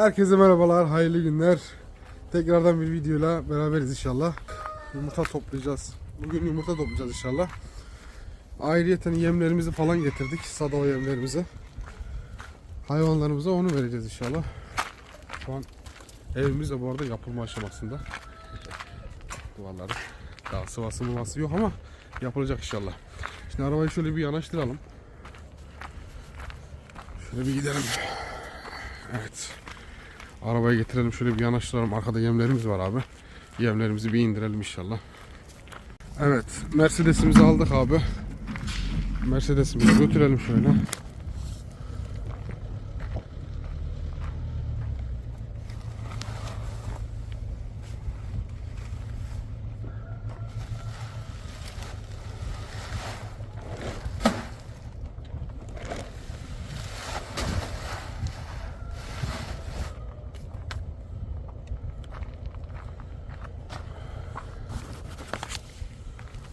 Herkese merhabalar, hayırlı günler. Tekrardan bir videoyla beraberiz inşallah. Yumurta toplayacağız. Bugün yumurta toplayacağız inşallah. Ayrıyeten yemlerimizi falan getirdik. Sadava yemlerimizi. Hayvanlarımıza onu vereceğiz inşallah. Şu an evimiz de bu arada yapılma aşamasında. Duvarları. Daha sıvası mıvası yok ama yapılacak inşallah. Şimdi arabayı şöyle bir yanaştıralım. Şöyle bir gidelim. Evet. Arabayı getirelim şöyle bir yanaştıralım. Arkada yemlerimiz var abi. Yemlerimizi bir indirelim inşallah. Evet. Mercedes'imizi aldık abi. Mercedes'imizi götürelim şöyle.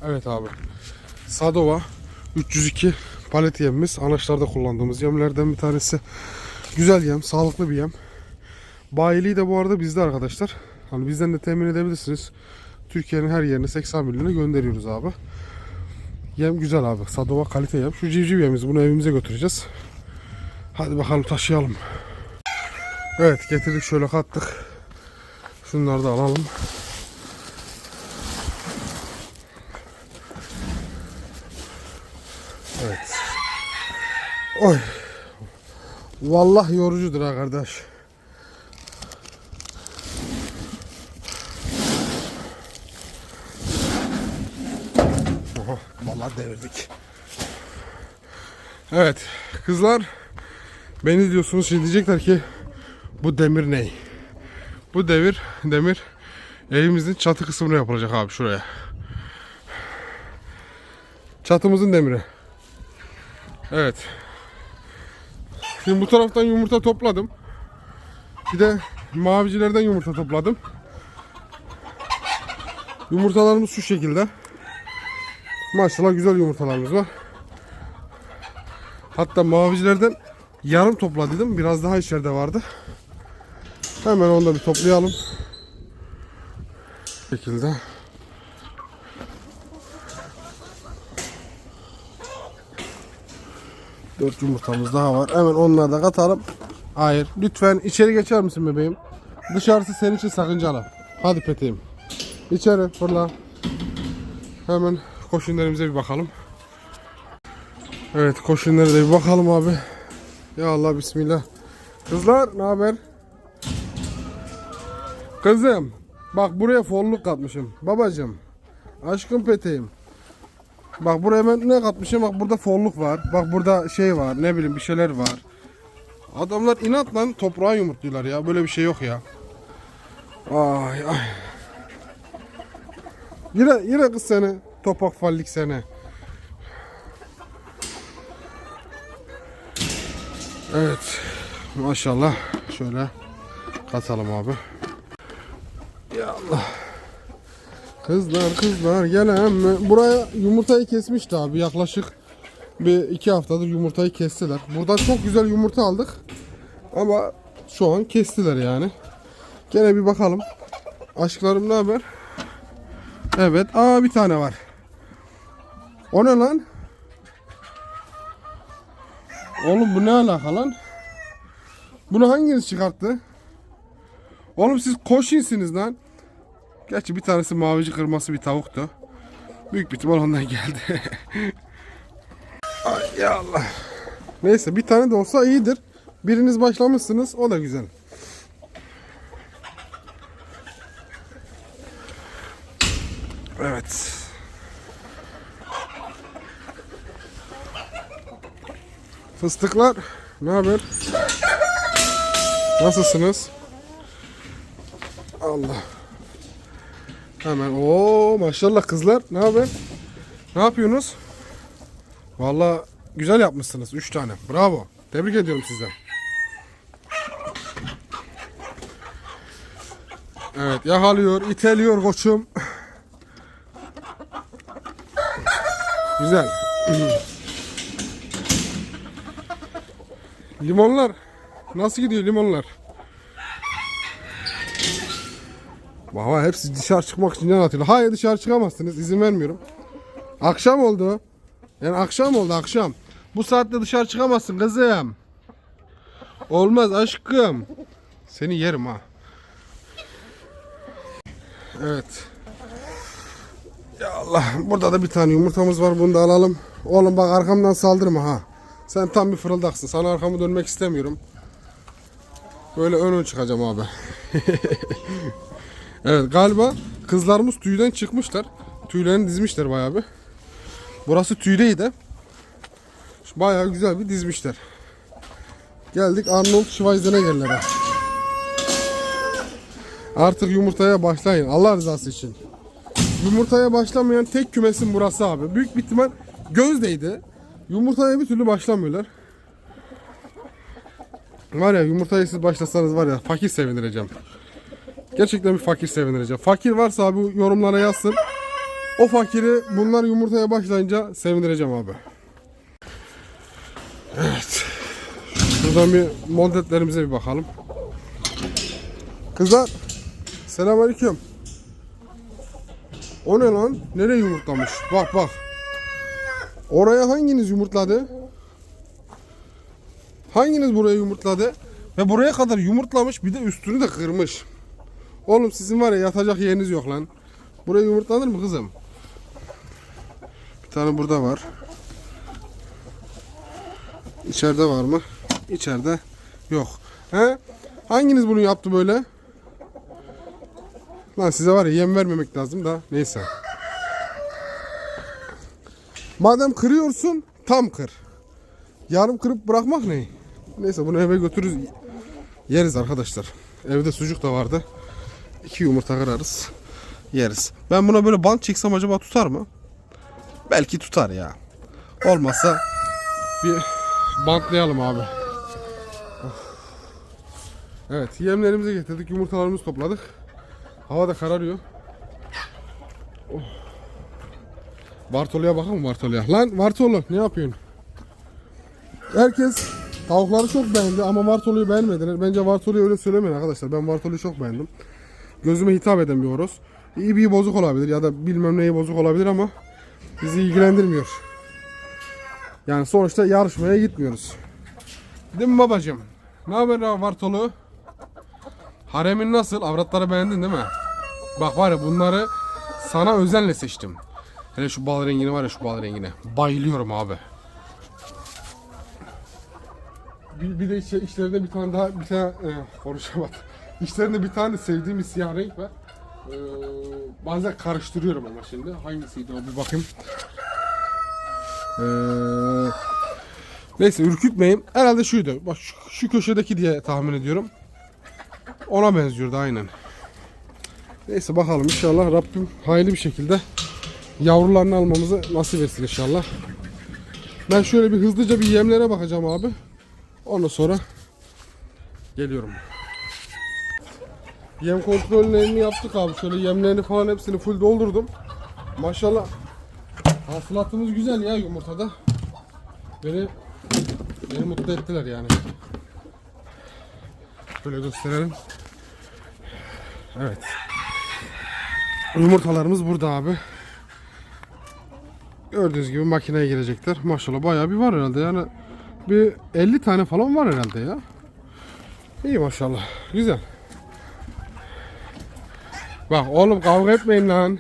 Evet abi. Sadova 302 palet yemimiz. Anaçlarda kullandığımız yemlerden bir tanesi. Güzel yem, sağlıklı bir yem. Bayiliği de bu arada bizde arkadaşlar. Hani bizden de temin edebilirsiniz. Türkiye'nin her yerine 80 milyona gönderiyoruz abi. Yem güzel abi. Sadova kalite yem. Şu civciv yemimiz. Bunu evimize götüreceğiz. Hadi bakalım taşıyalım. Evet getirdik şöyle kattık. Şunları da alalım. Evet. Oy. Vallahi yorucudur ha kardeş. Oha, vallahi devirdik. Evet, kızlar beni diyorsunuz şimdi diyecekler ki bu demir ne? Bu devir demir evimizin çatı kısmına yapılacak abi şuraya. Çatımızın demiri. Evet. Şimdi bu taraftan yumurta topladım. Bir de mavicilerden yumurta topladım. Yumurtalarımız şu şekilde. Maşallah güzel yumurtalarımız var. Hatta mavicilerden yarım topladıydım. Biraz daha içeride vardı. Hemen onu da bir toplayalım. Bu şekilde. Dört yumurtamız daha var. Hemen onları da katalım. Hayır. Lütfen içeri geçer misin bebeğim? Dışarısı senin için sakıncalı. Hadi peteğim. İçeri fırla. Hemen koşunlarımıza bir bakalım. Evet koşunlara da bir bakalım abi. Ya Allah bismillah. Kızlar ne haber? Kızım bak buraya folluk katmışım. Babacım aşkım peteğim. Bak buraya ben ne katmışım? Bak burada folluk var. Bak burada şey var. Ne bileyim bir şeyler var. Adamlar inatla toprağa yumurtluyorlar ya. Böyle bir şey yok ya. Ay ay. Yine yine kız seni. Topak fallik seni. Evet. Maşallah. Şöyle katalım abi. Ya Allah. Kızlar kızlar gelen mi? Buraya yumurtayı kesmişti abi yaklaşık bir iki haftadır yumurtayı kestiler. Buradan çok güzel yumurta aldık. Ama şu an kestiler yani. Gene bir bakalım. Aşklarım ne haber? Evet. Aa bir tane var. O ne lan? Oğlum bu ne alaka lan? Bunu hanginiz çıkarttı? Oğlum siz koşinsiniz lan. Gerçi bir tanesi mavici kırması bir tavuktu. Büyük bir ihtimal ondan geldi. Ay ya Allah. Neyse bir tane de olsa iyidir. Biriniz başlamışsınız o da güzel. Evet. Fıstıklar ne haber? Nasılsınız? Allah. Hemen o maşallah kızlar ne haber? Ne yapıyorsunuz? Vallahi güzel yapmışsınız 3 tane. Bravo. Tebrik ediyorum sizden. Evet yakalıyor, iteliyor koçum. Güzel. Limonlar nasıl gidiyor limonlar? Baba hepsi dışarı çıkmak için can atıyorlar. Hayır dışarı çıkamazsınız. izin vermiyorum. Akşam oldu. Yani akşam oldu akşam. Bu saatte dışarı çıkamazsın kızım. Olmaz aşkım. Seni yerim ha. Evet. Ya Allah. Burada da bir tane yumurtamız var. Bunu da alalım. Oğlum bak arkamdan saldırma ha. Sen tam bir fırıldaksın. Sana arkamı dönmek istemiyorum. Böyle ön ön çıkacağım abi. evet galiba kızlarımız tüyden çıkmışlar. Tüylerini dizmişler bayağı bir. Burası tüydeydi. Bayağı güzel bir dizmişler. Geldik Arnold Schwarzenegger'lere. Artık yumurtaya başlayın Allah rızası için. Yumurtaya başlamayan tek kümesin burası abi. Büyük bir ihtimal gözdeydi. Yumurtaya bir türlü başlamıyorlar. Var ya yumurtaya siz başlasanız var ya fakir sevindireceğim. Gerçekten bir fakir sevindireceğim. Fakir varsa abi yorumlara yazsın. O fakiri bunlar yumurtaya başlayınca sevindireceğim abi. Evet. Şuradan bir montetlerimize bir bakalım. Kızlar. Selamünaleyküm. O ne lan? Nereye yumurtlamış? Bak bak. Oraya hanginiz yumurtladı? Hanginiz buraya yumurtladı? Ve buraya kadar yumurtlamış bir de üstünü de kırmış. Oğlum sizin var ya yatacak yeriniz yok lan. Buraya yumurtlanır mı kızım? Bir tane burada var. İçeride var mı? İçeride yok. He? Hanginiz bunu yaptı böyle? Lan size var ya yem vermemek lazım da neyse. Madem kırıyorsun tam kır. Yarım kırıp bırakmak ne? Neyse bunu eve götürürüz. Yeriz arkadaşlar. Evde sucuk da vardı. İki yumurta kırarız. Yeriz. Ben buna böyle bant çeksem acaba tutar mı? Belki tutar ya. Olmazsa bir bantlayalım abi. Evet yemlerimizi getirdik. Yumurtalarımızı topladık. Hava da kararıyor. Oh. Bartolu'ya Bartolu'ya. Lan Bartolu ne yapıyorsun? Herkes tavukları çok beğendi ama Bartolu'yu beğenmediler. Bence Bartolu'yu öyle söylemeyin arkadaşlar. Ben Bartolu'yu çok beğendim. Gözüme hitap eden bir horoz. İyi bir bozuk olabilir ya da bilmem neyi bozuk olabilir ama bizi ilgilendirmiyor. Yani sonuçta yarışmaya gitmiyoruz. Değil mi babacığım? Ne haber Bartolu? Haremin nasıl? Avratları beğendin değil mi? Bak var ya bunları sana özenle seçtim. Hele şu bal rengini var ya şu bal rengine. Bayılıyorum abi. Bir, bir de içe- içlerinde bir tane daha bir tane e, konuşamadım. İçlerinde bir tane sevdiğim siyah renk var. Ee, bazen karıştırıyorum ama şimdi. Hangisiydi o bir bakayım. Ee, neyse ürkütmeyeyim. Herhalde şuydu. Bak şu, şu köşedeki diye tahmin ediyorum. Ona benziyordu aynen. Neyse bakalım inşallah Rabbim hayırlı bir şekilde yavrularını almamızı nasip etsin inşallah. Ben şöyle bir hızlıca bir yemlere bakacağım abi. Ondan sonra geliyorum. Yem kontrollerini yaptık abi. Şöyle yemlerini falan hepsini full doldurdum. Maşallah hasılatımız güzel ya yumurtada. Beni beni mutlu ettiler yani. Şöyle gösterelim. Evet. Yumurtalarımız burada abi. Gördüğünüz gibi makineye girecekler. Maşallah bayağı bir var herhalde yani. Bir 50 tane falan var herhalde ya. İyi maşallah. Güzel. Bak oğlum kavga etmeyin lan.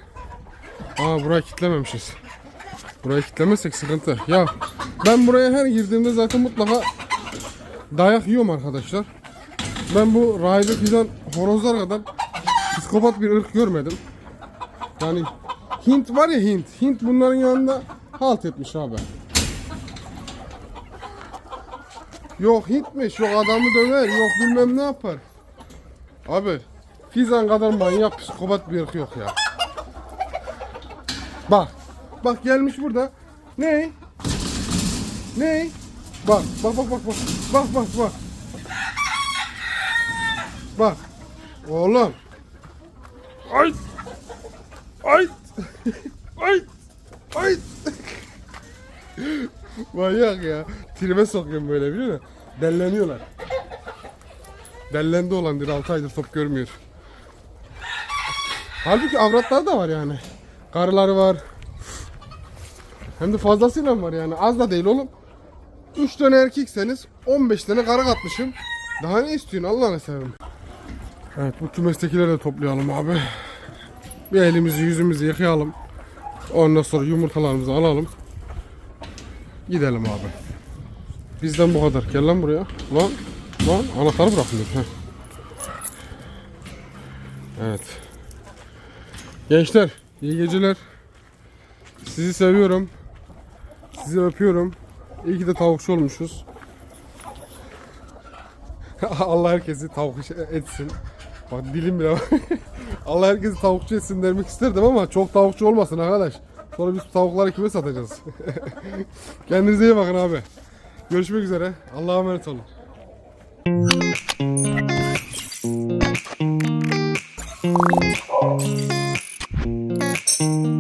Aa burayı kitlememişiz. Burayı kitlemezsek sıkıntı. Ya ben buraya her girdiğimde zaten mutlaka dayak yiyorum arkadaşlar. Ben bu rayda fidan horozlar kadar psikopat bir ırk görmedim. Yani Hint var ya Hint. Hint bunların yanında halt etmiş abi. Yok Hintmiş, yok adamı döver, yok bilmem ne yapar. Abi Fizan kadar manyak psikopat bir ırk yok ya. Bak, bak gelmiş burada. Ne? Ne? Bak, bak bak bak bak. Bak bak bak. Bak. Oğlum. Ay. Ay. Ay. Ay. Manyak ya. Tribe sokuyorum böyle biliyor musun? Delleniyorlar. Dellendi olan bir 6 aydır top görmüyor. Halbuki avratlar da var yani. Karıları var. Hem de fazlasıyla var yani. Az da değil oğlum. 3 tane erkekseniz 15 tane karı katmışım. Daha ne istiyorsun Allah'ını severim. Evet bu kümestekileri de toplayalım abi. Bir elimizi yüzümüzü yıkayalım. Ondan sonra yumurtalarımızı alalım. Gidelim abi. Bizden bu kadar. Gel lan buraya. Lan. Lan anahtarı bırakın. Heh. Evet. Gençler iyi geceler. Sizi seviyorum. Sizi öpüyorum. İyi ki de tavukçu olmuşuz. Allah herkesi tavukçu etsin. Bak dilim bile Allah herkesi tavukçu etsin demek isterdim ama çok tavukçu olmasın arkadaş. Sonra biz tavukları kime satacağız? Kendinize iyi bakın abi. Görüşmek üzere. Allah'a emanet olun. Thank Mm-hmm.